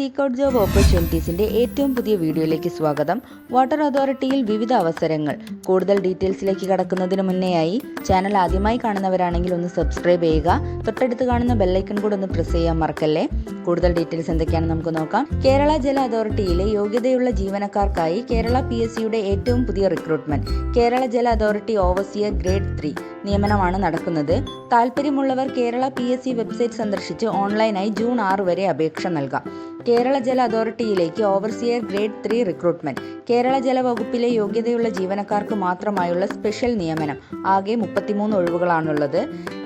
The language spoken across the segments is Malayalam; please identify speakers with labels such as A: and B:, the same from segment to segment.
A: സീക്ക് ഔട്ട് ജോബ് ഓപ്പർച്യൂണിറ്റീസിന്റെ ഏറ്റവും പുതിയ വീഡിയോയിലേക്ക് സ്വാഗതം. വാട്ടർ അതോറിറ്റിയിൽ വിവിധ അവസരങ്ങൾ. കൂടുതൽ ഡീറ്റെയിൽസിലേക്ക് കടക്കുന്നതിന് മുന്നേയായി ചാനൽ ആദ്യമായി കാണുന്നവരാണെങ്കിൽ ഒന്ന് സബ്സ്ക്രൈബ് ചെയ്യുക. തൊട്ടടുത്ത് കാണുന്ന ബെല്ലൈക്കൺ കൂടെ ഒന്ന് പ്രസ് ചെയ്യാൻ മറക്കല്ലേ? കൂടുതൽ ഡീറ്റെയിൽസ് എന്തൊക്കെയാണെന്ന് നമുക്ക് നോക്കാം. കേരള ജല അതോറിറ്റിയിലെ യോഗ്യതയുള്ള ജീവനക്കാർക്കായി കേരള പി എസ് സിയുടെ ഏറ്റവും പുതിയ റിക്രൂട്ട്മെന്റ് കേരള ജല അതോറിറ്റി ഓവസിയ ഗ്രേഡ് ത്രീ നിയമനമാണ് നടക്കുന്നത്. താല്പര്യമുള്ളവർ Kerala P S C website സന്ദർശിച്ച് ഓൺലൈനായി ജൂൺ ആറ് വരെ അപേക്ഷ നൽകാം. കേരള ജല അതോറിറ്റിയിലേക്ക് overseer grade three recruitment. Kerala ജല വകുപ്പിലെ യോഗ്യതയുള്ള ജീവനക്കാർക്ക് മാത്രമായുള്ള സ്പെഷ്യൽ നിയമനം. ആകെ മുപ്പത്തിമൂന്ന് ഒഴിവുകളാണുള്ളത്.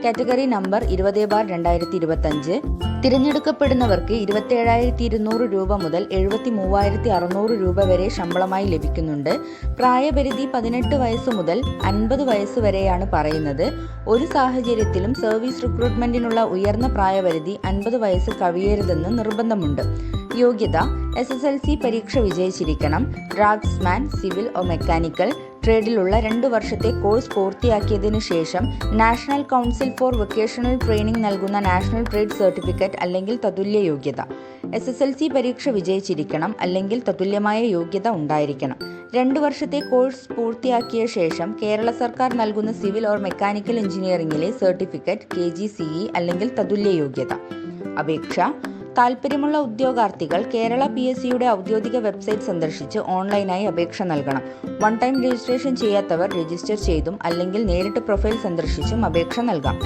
A: കാറ്റഗറി നമ്പർ ഇരുപത് ബാർ രണ്ടായിരത്തി ഇരുപത്തഞ്ച് തിരഞ്ഞെടുക്കപ്പെടുന്നവർക്ക് ഇരുപത്തേഴായിരത്തി ഇരുന്നൂറ് രൂപ മുതൽ എഴുപത്തി മൂവായിരത്തി അറുന്നൂറ് രൂപ വരെ ശമ്പളമായി ലഭിക്കുന്നുണ്ട്. പ്രായപരിധി പതിനെട്ട് വയസ്സ് മുതൽ അൻപത് വയസ്സ് വരെയാണ് പറയുന്നത്. ഒരു സാഹചര്യത്തിലും സർവീസ് റിക്രൂട്ട്മെന്റിനുള്ള ഉയർന്ന പ്രായപരിധി അൻപത് വയസ്സ് കവിയരുതെന്ന് നിർബന്ധമുണ്ട്. യോഗ്യത എസ് എസ് എൽ സി പരീക്ഷ വിജയിച്ചിരിക്കണം ഡ്രാഗ്സ്മാൻ സിവിൽ ഓ മെക്കാനിക്കൽ ട്രേഡിലുള്ള രണ്ടു വർഷത്തെ കോഴ്സ് പൂർത്തിയാക്കിയതിനു ശേഷം national council for vocational training നൽകുന്ന നാഷണൽ ട്രേഡ് സർട്ടിഫിക്കറ്റ് അല്ലെങ്കിൽ തതുല്യ യോഗ്യത. എസ് എസ് എൽ സി പരീക്ഷ വിജയിച്ചിരിക്കണം അല്ലെങ്കിൽ തതുല്യമായ യോഗ്യത ഉണ്ടായിരിക്കണം. രണ്ടു വർഷത്തെ കോഴ്സ് പൂർത്തിയാക്കിയ ശേഷം കേരള സർക്കാർ നൽകുന്ന civil or mechanical എഞ്ചിനീയറിംഗിലെ certificate K G C E അല്ലെങ്കിൽ തതുല്യ യോഗ്യത. അപേക്ഷ താൽപ്പര്യമുള്ള ഉദ്യോഗാർത്ഥികൾ കേരള പി എസ് സിയുടെ ഔദ്യോഗിക വെബ്സൈറ്റ് സന്ദർശിച്ച് ഓൺലൈനായി അപേക്ഷ നൽകണം. വൺ ടൈം രജിസ്ട്രേഷൻ ചെയ്യാത്തവർ രജിസ്റ്റർ ചെയ്തും അല്ലെങ്കിൽ നേരിട്ട് പ്രൊഫൈൽ സന്ദർശിച്ചും അപേക്ഷ നൽകാം.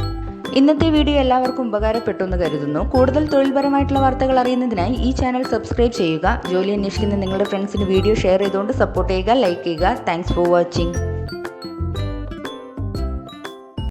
A: ഇന്നത്തെ വീഡിയോ എല്ലാവർക്കും ഉപകാരപ്പെട്ടു എന്ന് കരുതുന്നു. കൂടുതൽ തൊഴിൽപരമായിട്ടുള്ള വാർത്തകൾ അറിയുന്നതിനായി ഈ ചാനൽ സബ്സ്ക്രൈബ് ചെയ്യുക. ജോലി അന്വേഷിക്കുന്ന നിങ്ങളുടെ ഫ്രണ്ട്സിന് വീഡിയോ ഷെയർ ചെയ്തുകൊണ്ട് സപ്പോർട്ട് ചെയ്യുക ലൈക്ക് ചെയ്യുക. Thanks for watching.